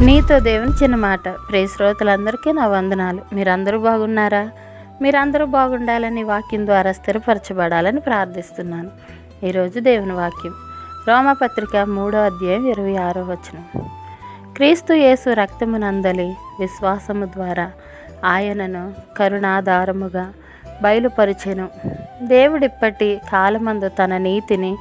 నీతో దేవుని చిన్న మాట. ప్రే శ్రోతలందరికీ నా వందనాలు. మీరందరూ బాగున్నారా? మీరందరూ బాగుండాలని వాక్యం ద్వారా స్థిరపరచబడాలని ప్రార్థిస్తున్నాను. ఈరోజు దేవుని వాక్యం. రోమపత్రిక మూడో అధ్యాయం ఇరవై ఆరో వచనం. క్రీస్తు యేసు రక్తమునందలి విశ్వాసము ద్వారా ఆయనను కరుణాధారముగా బయలుపరిచెను. దేవుడిప్పటి కాలమందు తన నీతిని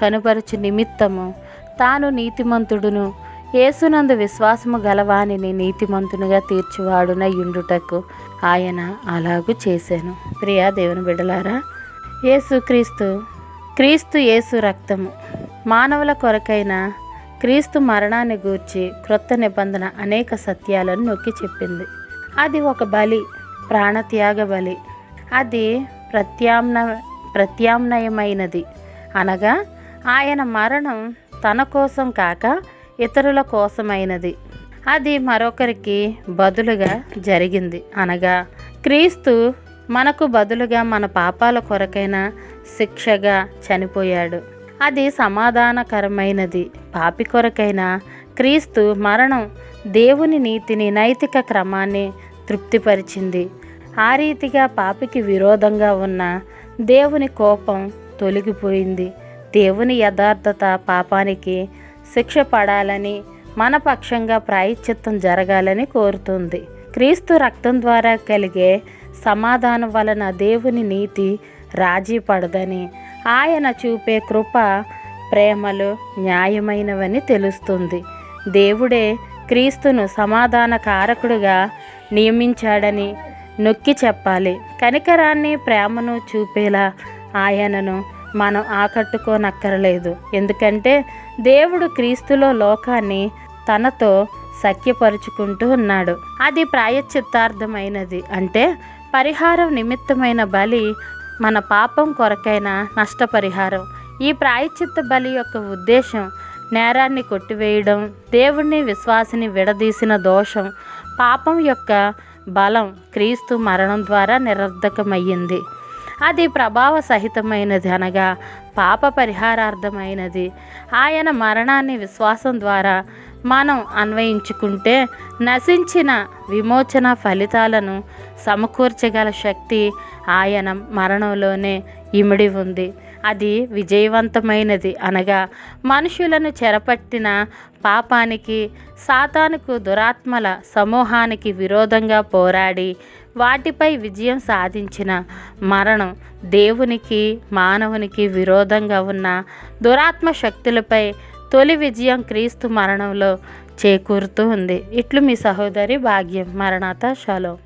కనుపరచు నిమిత్తము తాను నీతిమంతుడును యేసునందు విశ్వాసము గలవాణిని నీతిమంతునిగా తీర్చివాడున యుండుటకు ఆయన అలాగూ చేశాను. ప్రియా దేవుని బిడలారా యేసు క్రీస్తు క్రీస్తు యేసు రక్తము మానవుల కొరకైన క్రీస్తు మరణాన్ని గూర్చి క్రొత్త నిబంధన అనేక సత్యాలను నొక్కి చెప్పింది. అది ఒక బలి ప్రాణత్యాగ బలి. అది ప్రత్యామ్న ప్రత్యామ్నాయమైనది అనగా ఆయన మరణం తన కోసం కాక ఇతరుల కోసమైనది. అది మరొకరికి బదులుగా జరిగింది. అనగా క్రీస్తు మనకు బదులుగా మన పాపాల కొరకైన శిక్షగా చనిపోయాడు. అది సమాధానకరమైనది. పాపి కొరకైన క్రీస్తు మరణం దేవుని నీతిని నైతిక క్రమాన్ని తృప్తిపరిచింది. ఆ రీతిగా పాపికి విరోధంగా ఉన్న దేవుని కోపం తొలగిపోయింది. దేవుని యథార్థత పాపానికి శిక్ష పడాలని మన పక్షంగా ప్రాయశ్చిత్తం జరగాలని కోరుతుంది. క్రీస్తు రక్తం ద్వారా కలిగే సమాధానం వలన దేవుని నీతి రాజీ పడదని ఆయన చూపే కృప ప్రేమలు న్యాయమైనవని తెలుస్తుంది. దేవుడే క్రీస్తును సమాధాన కారకుడుగా నియమించాడని నొక్కి చెప్పాలి. కనికరాన్ని ప్రేమను చూపేలా ఆయనను మనం ఆకట్టుకోనక్కరలేదు. ఎందుకంటే దేవుడు క్రీస్తులో లోకాన్ని తనతో సఖ్యపరుచుకుంటూ ఉన్నాడు. అది ప్రాయశ్చిత్తార్థమైనది. అంటే పరిహారం నిమిత్తమైన బలి మన పాపం కొరకైన నష్టపరిహారం. ఈ ప్రాయశ్చిత్త బలి యొక్క ఉద్దేశం నేరాన్ని కొట్టివేయడం దేవుణ్ణి విశ్వాసిని విడదీసిన దోషం పాపం యొక్క బలం క్రీస్తు మరణం ద్వారా నిరర్ధకమయ్యింది. అది ప్రభావ సహితమైనది అనగా పాప పరిహారార్థమైనది. ఆయన మరణాన్ని విశ్వాసం ద్వారా మనం అన్వయించుకుంటే నశించిన విమోచన ఫలితాలను సమకూర్చగల శక్తి ఆయన మరణంలోనే ఇమిడి ఉంది. అది విజయవంతమైనది అనగా మనుషులను చెరపట్టిన పాపానికి సాతానుకు దురాత్మల సమూహానికి విరోధంగా పోరాడి వాటిపై విజయం సాధించిన మరణం దేవునికి మానవునికి విరోధంగా ఉన్న దురాత్మ శక్తులపై తొలి విజయం క్రీస్తు మరణంలో చేకూరుతూ ఉంది. ఇట్లు మీ సహోదరి భాగ్యం. మరణాత షలో.